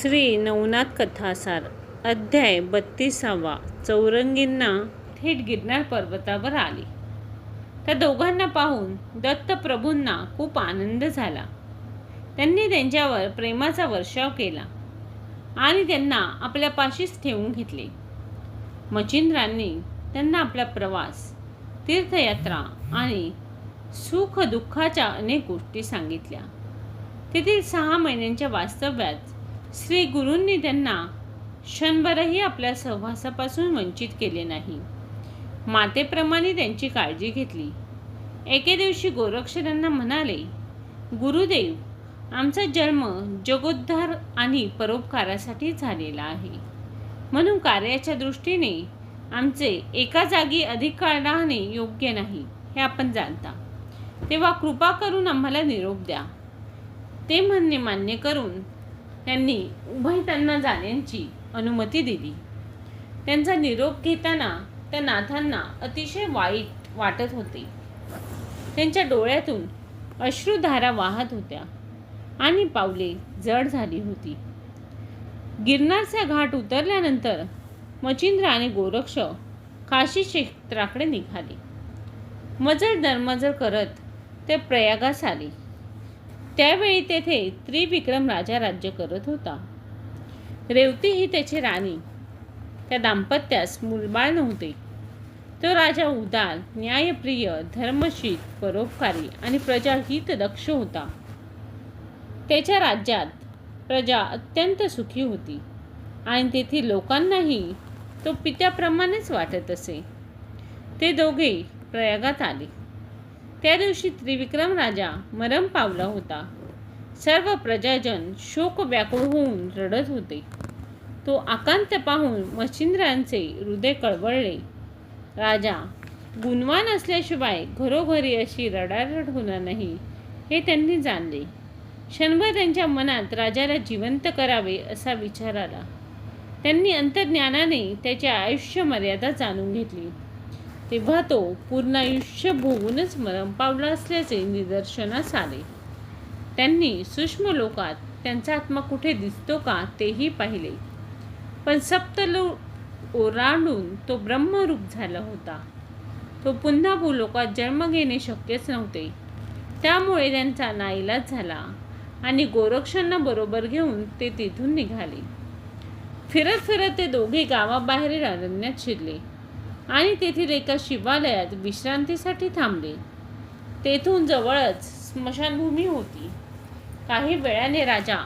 श्री नवनाथ कथासार अध्याय बत्तीसावा चौरंगींना थेट गिरनार पर्वतावर आली. त्या दोघांना पाहून दत्तप्रभूंना खूप आनंद झाला. त्यांनी त्यांच्यावर प्रेमाचा वर्षाव केला आणि त्यांना आपल्या पाशीच ठेवून घेतले. मचिंद्रांनी त्यांना आपला प्रवास तीर्थयात्रा आणि सुख दुःखाच्या अनेक गोष्टी सांगितल्या. तेथील सहा महिन्यांच्या वास्तव्यात श्री गुरूंनी त्यांना क्षणभरही आपल्या सहवासापासून वंचित केले नाही. मातेप्रमाणे त्यांची काळजी घेतली. एके दिवशी गोरक्ष त्यांना म्हणाले गुरुदेव आमचा जन्म जगोद्धार आणि परोपकारासाठी झालेला आहे. म्हणून कार्याच्या दृष्टीने आमचे एका जागी अधिक काळ राहणे योग्य नाही हे आपण जाणता. तेव्हा कृपा करून आम्हाला निरोप द्या ते म्हणणे मान्य करून त्यांनी उभय त्यांना जाण्याची अनुमती दिली. त्यांचा निरोप घेताना त्या नाथांना अतिशय वाईट वाटत होते. त्यांच्या डोळ्यातून अश्रुधारा वाहत होत्या आणि पावले जड झाली होती. गिरनारचा घाट उतरल्यानंतर मचिंद्र आणि गोरक्ष काशी क्षेत्राकडे निघाले. मजल दरमजल करत ते प्रयागास आले. त्यावेळी तेथे त्रिविक्रम राजा राज्य करत होता. रेवती ही त्याची राणी. त्या दाम्पत्यास मुलबाळ नव्हते. तो राजा उदार न्यायप्रिय धर्मशील परोपकारी आणि प्रजाहित दक्ष होता. त्याच्या राज्यात प्रजा अत्यंत सुखी होती आणि तेथील लोकांनाही तो पित्याप्रमाणेच वाटत असे. ते दोघे प्रयागात आले. त्या दिवशी त्रिविक्रम राजा मरम पावला होता. सर्व प्रजाजन शोक व्याकुळ होऊन रडत होते. तो आकांत पाहून मच्छिंद्रांचे हृदय कळवळले. राजा गुणवान असल्याशिवाय घरोघरी अशी रडारड होणार नाही हे त्यांनी जाणले. क्षणभर त्यांच्या मनात राजाला जिवंत करावे असा विचार आला. त्यांनी अंतर्ज्ञानाने त्याची आयुष्य मर्यादा जाणून घेतली. तेव्हा तो पूर्ण आयुष्य भोगूनच मरण पावला असल्याचे निदर्शनास आले. त्यांनी सूक्ष्म लोकात त्यांचा आत्मा कुठे दिसतो का तेही पाहिले. पण सप्तलो ओरांडून तो ब्रह्मरूप झाला होता. तो पुन्हा भूलोकात जन्म घेणे शक्यच नव्हते. त्यामुळे त्यांचा नाईलाज झाला आणि गोरक्षांना बरोबर घेऊन ते तिथून निघाले. फिरत फिरत ते दोघे गावाबाहेरील अरण्यात शिरले. आणि तेथील एका शिवालयात विश्रांतीसाठी थांबले. तेथून जवळच स्मशानभूमी होती. काही वेळाने राजा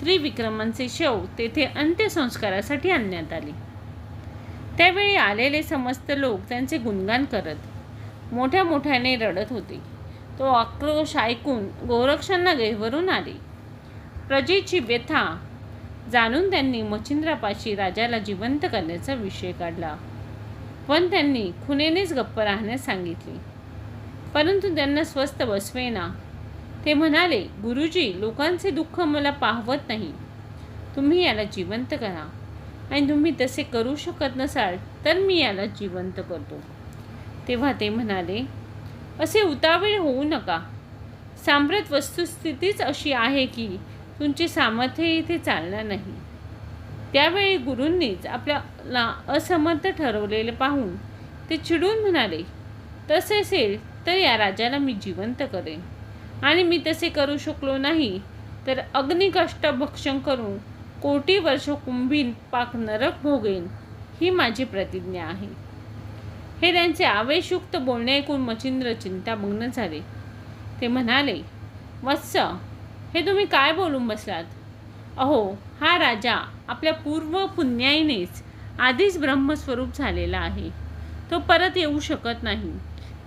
त्रिविक्रमांचे शव तेथे अंत्यसंस्कारासाठी आणण्यात आले. त्यावेळी आलेले समस्त लोक त्यांचे गुणगान करत मोठ्या मोठ्याने रडत होते. तो आक्रोश ऐकून गोरक्षांना गैवरून आले. प्रजेची व्यथा जाणून त्यांनी मच्छिंद्रापाशी राजाला जिवंत करण्याचा विषय काढला. पण त्यांनी खुनेनेच गप्प राहण्यास सांगितले. परंतु त्यांना स्वस्थ बसवेना. ते म्हणाले गुरुजी लोकांचे दुःख मला पाहवत नाही. तुम्ही याला जिवंत करा. आणि तुम्ही तसे करू शकत नसाल तर मी याला जिवंत करतो. तेव्हा ते म्हणाले असे उतावीळ होऊ नका. सांप्रत वस्तुस्थितीच अशी आहे की तुमचे सामर्थ्य इथे चालणार नाही. त्यावेळी गुरूंनीच आपल्याला असमर्थ ठरवलेले पाहून ते चिडून म्हणाले तसे असेल तर या राजाला मी जिवंत करेन. आणि मी तसे करू शकलो नाही तर अग्निकष्ट भक्षण करून कोटी वर्ष कुंभीन पाक नरक भोगेन ही माझी प्रतिज्ञा आहे. हे त्यांचे आवेशयुक्त बोलणे ऐकून मचिंद्र चिंतामग्न झाले. ते म्हणाले वत्स हे तुम्ही काय बोलून बसलात? अहो हा राजा आपल्या पूर्व पुण्याईनेच आधीच ब्रह्मस्वरूप झालेला आहे. तो परत येऊ शकत नाही.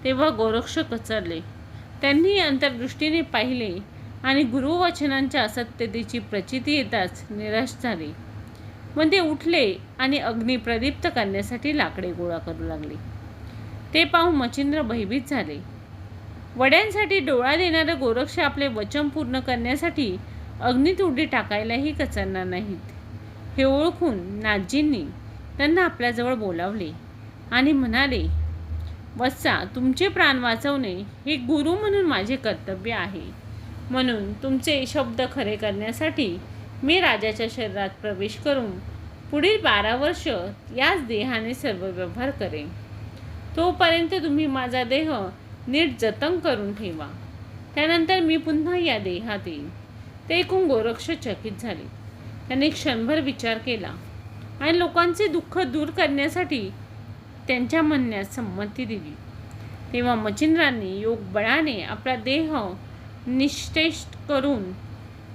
तेव्हा गोरक्ष कचरले. त्यांनी अंतर्दृष्टीने पाहिले आणि गुरुवचनांच्या असत्यतेची प्रचिती येताच निराश झाले. मग ते उठले आणि अग्नी प्रदीप्त करण्यासाठी लाकडे गोळा करू लागले. ते पाहून मचिंद्र भयभीत झाले. वड्यांसाठी डोळा देणारे गोरक्ष आपले वचन पूर्ण करण्यासाठी अग्नीत उडी टाकायलाही कचरणार नाहीत. हे ओळखून नाथजींनी त्यांना आपल्याजवळ बोलावले आणि म्हणाले वत्सा तुमचे प्राण वाचवणे हे गुरु म्हणून माझे कर्तव्य आहे. म्हणून तुमचे शब्द खरे करण्यासाठी मी राजाच्या शरीरात प्रवेश करून पुढील बारा वर्ष याच देहाने सर्व व्यवहार करेन. तोपर्यंत तुम्ही माझा देह नीट जतन करून ठेवा. त्यानंतर मी पुन्हा या देहात येईन. ते ऐकून गोरक्ष चकित झाले. त्याने क्षणभर विचार केला आणि लोकांचे दुःख दूर करण्यासाठी त्यांच्या म्हणण्यास संमती दिली. तेव्हा मचिंद्रांनी योग बळाने आपला देह निश्चेष्ट करून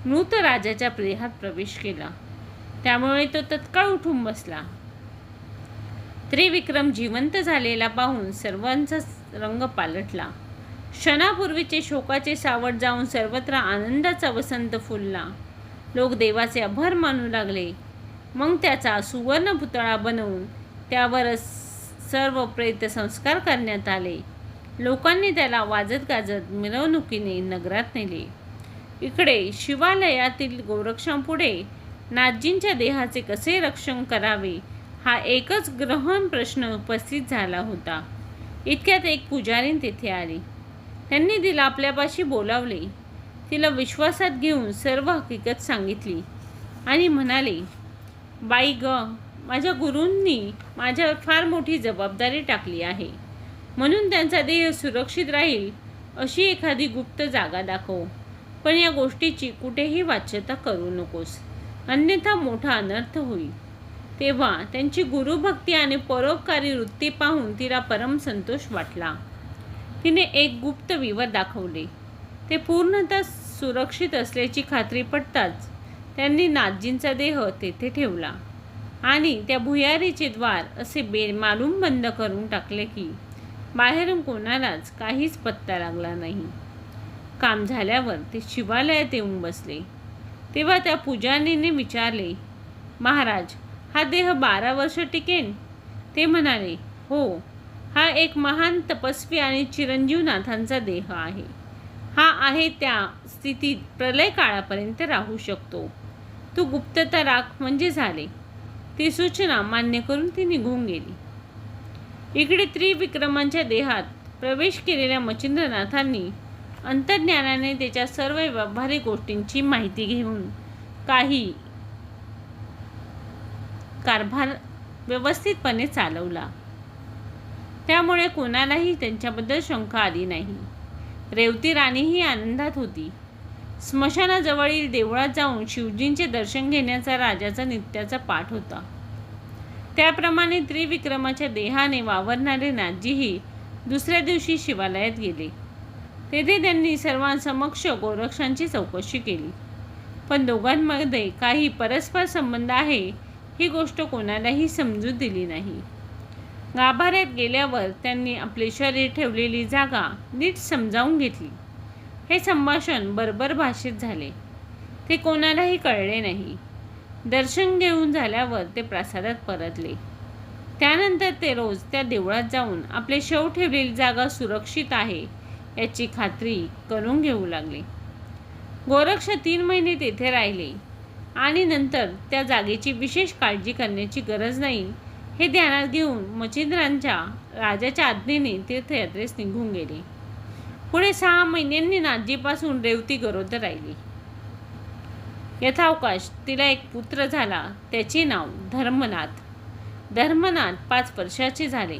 मृत राजाच्या देहात प्रवेश केला. त्यामुळे तो तत्काळ उठून बसला. त्रिविक्रम जिवंत झालेला पाहून सर्वांचा रंग पालटला. क्षणापूर्वीचे शोकाचे सावट जाऊन सर्वत्र आनंदाचा वसंत फुलला. लोक देवाचे अभर मानू लागले. मग त्याचा सुवर्ण पुतळा बनवून त्यावर सर्व प्रेत संस्कार करण्यात आले. लोकांनी त्याला वाजत गाजत मिरवणुकीने नगरात नेले. इकडे शिवालयातील गोरक्षांपुढे नाथजींच्या देहाचे कसे रक्षण करावे हा एकच ग्रहण प्रश्न उपस्थित झाला होता. इतक्यात एक पुजारी तेथे आली. त्यांनी तिला आपल्यापाशी बोलावले. तिला विश्वासात घेऊन सर्व हकीकत सांगितली आणि म्हणाले बाई ग माझ्या गुरूंनी माझ्यावर फार मोठी जबाबदारी टाकली आहे. म्हणून त्यांचा देह सुरक्षित राहील अशी एखादी गुप्त जागा दाखव. पण या गोष्टीची कुठेही वाच्यता करू नकोस. अन्यथा मोठा अनर्थ होईल. तेव्हा त्यांची गुरुभक्ती आणि परोपकारी वृत्ती पाहून तिला परम संतोष वाटला. तिने एक गुप्त विवर दाखवले. ते पूर्णतः सुरक्षित असल्याची खात्री पडताच त्यांनी नाथजींचा देह तेथे ठेवला आणि त्या भुयारीचे द्वार असे बेमालूम बंद करून टाकले की बाहेरून कोणालाच काहीच पत्ता लागला नाही. काम झाल्यावर ते शिवालयात येऊन बसले. तेव्हा त्या पुजारीने विचारले महाराज हा देह बारा वर्ष टिकेन? ते म्हणाले हो हा एक महान तपस्वी आणि चिरंजीव नाथांचा देह आहे. हा आहे त्या स्थितीत प्रलय काळापर्यंत राहू शकतो. तू गुप्तता राख म्हणजे झाले. ती सूचना मान्य करून ती निघून गेली. इकडे त्रिविक्रमांच्या देहात प्रवेश केलेल्या मच्छिंद्रनाथांनी अंतर्ज्ञानाने त्याच्या सर्व व्यावहारिक गोष्टींची माहिती घेऊन काही कारभार व्यवस्थितपणे चालवला. त्यामुळे कोणालाही त्यांच्याबद्दल शंका आली नाही. रेवती राणीही आनंदात होती. स्मशानाजवळील देवळात जाऊन शिवजींचे दर्शन घेण्याचा राजाचा नित्याचा पाठ होता. त्याप्रमाणे त्रिविक्रमाच्या देहाने वावरणारे नाथजीही दुसऱ्या दिवशी शिवालयात गेले. तेथे त्यांनी सर्वांसमक्ष गोरक्षांची चौकशी केली. पण दोघांमध्ये काही परस्पर संबंध आहे ही गोष्ट कोणालाही समजू दिली नाही. गाभाऱ्यात गेल्यावर त्यांनी आपले शरीर ठेवलेली जागा नीट समजावून घेतली. हे संभाषण बरोबर भाषेत झाले. ते कोणालाही कळले नाही. दर्शन घेऊन झाल्यावर ते प्रासादात परतले. त्यानंतर ते रोज त्या देवळात जाऊन आपले शव ठेवलेली जागा सुरक्षित आहे याची खात्री करून घेऊ लागले. गोरक्ष तीन महिने तेथे राहिले आणि नंतर त्या जागेची विशेष काळजी करण्याची गरज नाही हे ध्यानात घेऊन मच्छिंद्रांच्या राजाच्या आज्ञेने तीर्थयात्रेस निघून गेले. पुढे सहा महिन्यांनी नाथजीपासून रेवती गरोदर राहिली. यथावकाश तिला एक पुत्र झाला त्याचे नाव धर्मनाथ. धर्मनाथ पाच वर्षाचे झाले.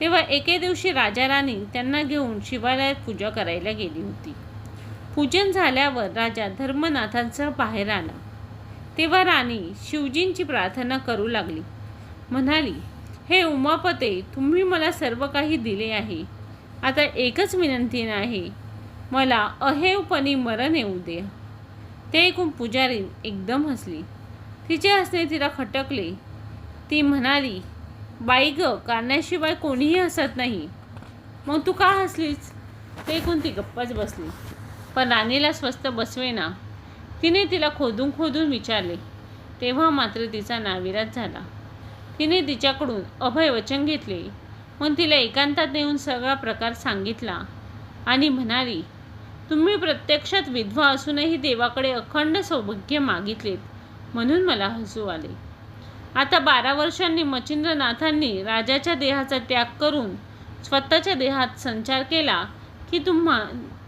तेव्हा एके दिवशी राजा राणी त्यांना घेऊन शिवालयात पूजा करायला गेली होती. पूजन झाल्यावर राजा धर्मनाथांसह बाहेर आला. तेव्हा राणी शिवजींची प्रार्थना करू लागली. म्हणाली हे उमापते तुम्ही मला सर्व काही दिले आहे. आता एकच विनंती आहे मला अहेवपणी मरण येऊ दे. ते ऐकून पुजारी एकदम हसली. तिचे हसणे तिला खटकले. ती म्हणाली बाई ग कारण्याशिवाय कोणीही हसत नाही. मग तू का हसलीस? ते ऐकून ती गप्पच बसली. पण राणीला स्वस्त बसवेना. तिने तिला खोदून खोदून विचारले. तेव्हा मात्र तिचा नाविराज झाला. तिने तिच्याकडून अभय वचन घेतले. मग तिला एकांतात नेऊन सगळा प्रकार सांगितला आणि म्हणाली तुम्ही प्रत्यक्षात विधवा असूनही देवाकडे अखंड सौभाग्य मागितलेत म्हणून मला हसू आले. आता बारा वर्षांनी मच्छिंद्रनाथांनी राजाच्या देहाचा त्याग करून स्वतःच्या देहात संचार केला की तुम्हा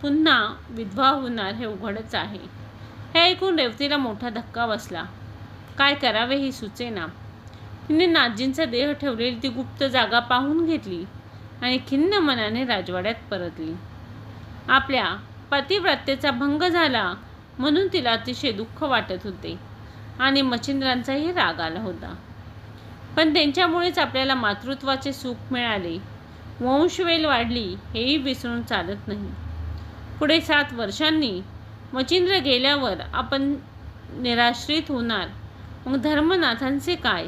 पुन्हा विधवा होणार हे उघडच आहे. हे ऐकून रेवतीला मोठा धक्का बसला. काय करावे हे सुचेना. तिने नाजींचा देह ठेवलेली ती गुप्त जागा पाहून घेतली आणि खिन्न मनाने राजवाड्यात परतली. आपल्या पतिव्रतेचा भंग झाला म्हणून तिला अतिशय दुःख वाटत होते आणि मच्छिंद्रांचाही राग आला होता. पण त्यांच्यामुळेच आपल्याला मातृत्वाचे सुख मिळाले. वंशवेल वाढली हेही विसरून चालत नाही. पुढे सात वर्षांनी मचिंद्र गेल्यावर आपण निराश्रित होणार. मग धर्मनाथांचे काय?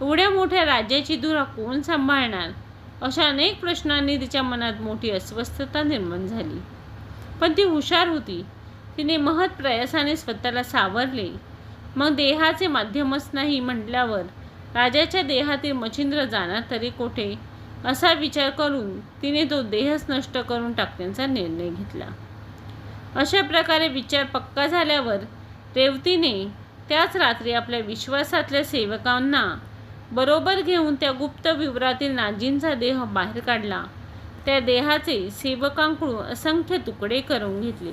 एवढ्या मोठ्या राज्याची धुरा कोण सांभाळणार? अशा अनेक प्रश्नांनी तिच्या मनात मोठी अस्वस्थता निर्माण झाली. पण ती हुशार होती. तिने महत् प्रयासाने स्वतःला सावरले. मग देहाचे माध्यमच नाही म्हटल्यावर राजाच्या देहातील मच्छिंद्र जाणार तरी कोठे? असा विचार करून तिने तो देहच नष्ट करून टाकण्याचा निर्णय घेतला. अशा प्रकारे विचार पक्का झाल्यावर रेवतीने त्याच रात्री आपल्या विश्वासातल्या सेवकांना बरोबर घेऊन त्या गुप्त विवरातील नाजींचा देह बाहेर काढला. त्या देहाचे सेवकांकडून असंख्य तुकडे करून घेतले.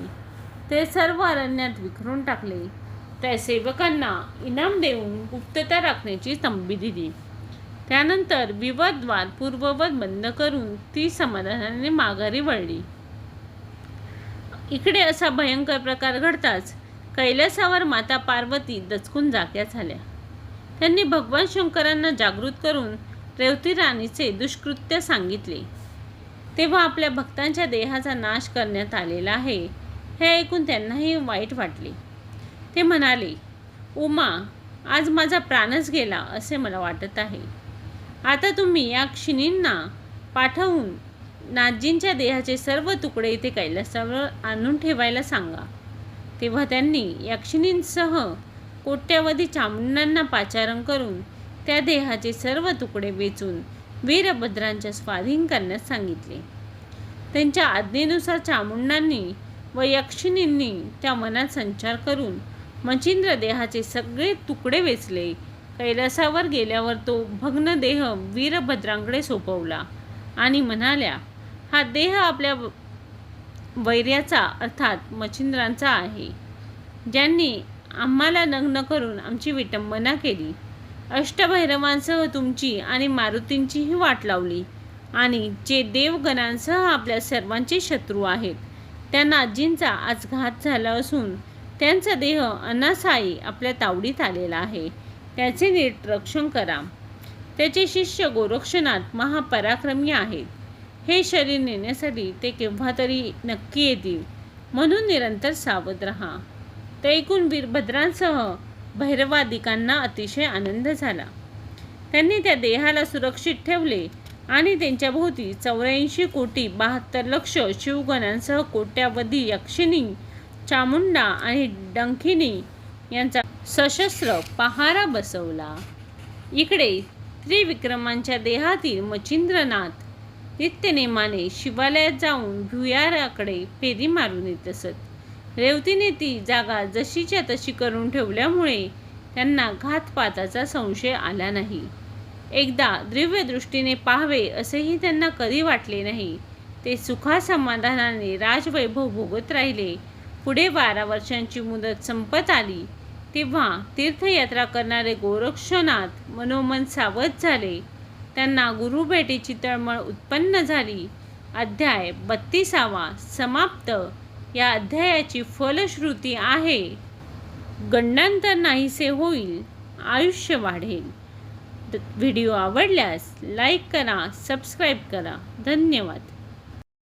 ते सर्व अरण्यात विखरून टाकले. त्या सेवकांना इनाम देऊन गुप्तता राखण्याची तंबी दिली. त्यानंतर विवादवाद पूर्ववत बंद करून ती समाधानाने माघारी वळली. इकडे असा भयंकर प्रकार घडताच कैलासावर माता पार्वती दचकून जाग्या झाल्या त्यांनी भगवान शंकरांना जागृत करून रेवती राणीचे दुष्कृत्य सांगितले. तेव्हा आपल्या भक्तांच्या देहाचा नाश करण्यात आलेला आहे हे ऐकून त्यांनाही वाईट वाटले. ते म्हणाले उमा आज माझा प्राणच गेला असे मला वाटत आहे. आता तुम्ही या क्षिणींना पाठवून नाथजींच्या देहाचे सर्व तुकडे इथे कैलासावर आणून ठेवायला सांगा. तेव्हा त्यांनी यक्षिणींसह कोट्यावधी चामुंडांना पाचारण करून त्या देहाचे सर्व तुकडे वेचून वीरभद्रांच्या स्वाधीन करण्यास सांगितले. त्यांच्या आज्ञेनुसार चामुंडांनी व यक्षिणींनी त्या मनात संचार करून मचिंद्र देहाचे सगळे तुकडे वेचले. कैलासावर गेल्यावर तो भग्न देह वीरभद्रांकडे सोपवला आणि म्हणाल्या हा देह आपल्या वैर्याचा अर्थात मच्छिंद्रांचा आहे. ज्यांनी आम्हाला नग्न करून आमची विटंबना केली. अष्टभैरवांसह तुमची आणि मारुतींचीही वाट लावली. आणि जे देवगणांसह आपल्या सर्वांचे शत्रू आहेत त्या नाजींचा आज घात झाला असून त्यांचा देह अनासाई आपल्या तावडीत आलेला आहे. त्याचे निरक्षण करा. त्याचे शिष्य गोरक्षनाथ महापराक्रमी आहेत. हे शरीर नेण्यासाठी ते केव्हा तरी नक्की येतील म्हणून निरंतर सावध राहा. ते ऐकून वीरभद्रांसह भैरवादिकांना अतिशय आनंद झाला. त्यांनी त्या देहाला सुरक्षित ठेवले आणि त्यांच्या भोवती चौऱ्याऐंशी कोटी बहात्तर लक्ष शिवगणांसह कोट्यावधी यक्षिणी चामुंडा आणि डंखिनी यांचा सशस्त्र पहारा बसवला. इकडे त्रिविक्रमांच्या देहातील मचिंद्रनाथ नित्यनेमाने शिवालयात जाऊन भुयाराकडे फेरी मारून येत असत. रेवतीने ती जागा जशीच्या तशी करून ठेवल्यामुळे त्यांना घातपाताचा संशय आला नाही. एकदा दिव्य दृष्टीने पाहावे असेही त्यांना कधी वाटले नाही ते सुखासमाधानाने राजवैभव भोगत राहिले. पुढे बारा वर्षांची मुदत संपत आली तेव्हा तीर्थयात्रा करणारे गोरक्षनाथ मनोमन सावध झाले. त्यांना गुरुभेटीची तळमळ उत्पन्न झाली. अध्याय बत्तीसावा समाप्त. या अध्यायाची फलश्रुती आहे. गंडांतर नाहीसे होईल आयुष्य वाढेल. व्हिडिओ आवडल्यास लाईक करा सबस्क्राईब करा. धन्यवाद.